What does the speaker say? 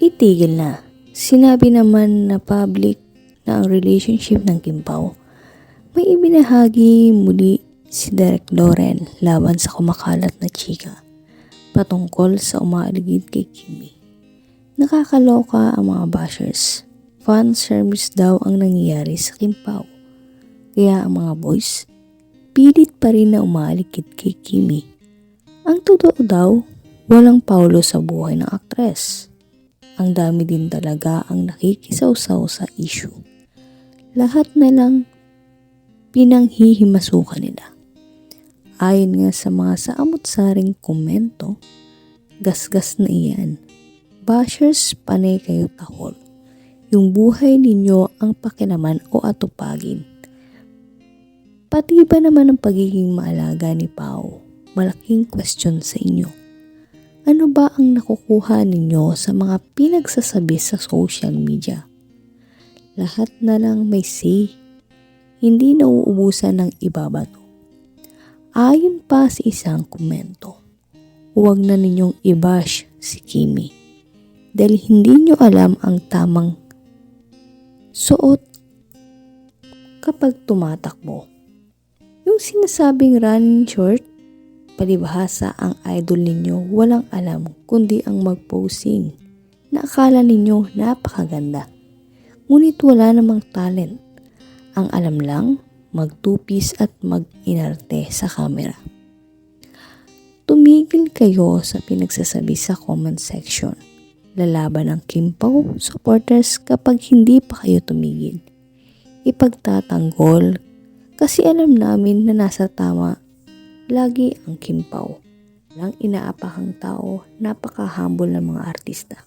Itigil na. Sinabi naman na public na ang relationship ng Kim Pao. May ibinahagi muli si Derek Loren laban sa kumakalat na chika patungkol sa umaaligid kay Kimi. Nakakaloka ang mga bashers. Fan service daw ang nangyayari sa Kim Pao. Kaya ang mga boys, pilit pa rin na umaaligid kay Kimi. Ang totoo daw, walang Paulo sa buhay ng aktres. Ang dami din talaga ang nakikisawsaw sa issue. Lahat na lang pinanghihimasukan nila. Ayon nga sa mga saamot-saring komento, gasgas na iyan. Bashers, panay kayo tahol. Yung buhay ninyo ang pakilaman o atupagin. Pati ba naman ang pagiging maalaga ni Pao? Malaking question sa inyo. Ano ba ang nakukuha ninyo sa mga pinagsasabi sa social media? Lahat na lang may say. Hindi nauubusan ng ibabato. Ayon pa sa isang komento, huwag na ninyong i-bash si Kimi dahil hindi nyo alam ang tamang suot kapag tumatakbo. Yung sinasabing running short, palibhasa ang idol ninyo walang alam kundi ang mag-posing na akala ninyo napakaganda. Ngunit wala namang talent. Ang alam lang, magtupis at mag-inarte sa camera. Tumigil kayo sa pinagsasabi sa comment section. Lalaban ang Kim Pao supporters kapag hindi pa kayo tumigil. Ipagtatanggol kasi alam namin na nasa tama lagi ang Kim Pao. Lang inaapakang tao, napaka-humble ng mga artista.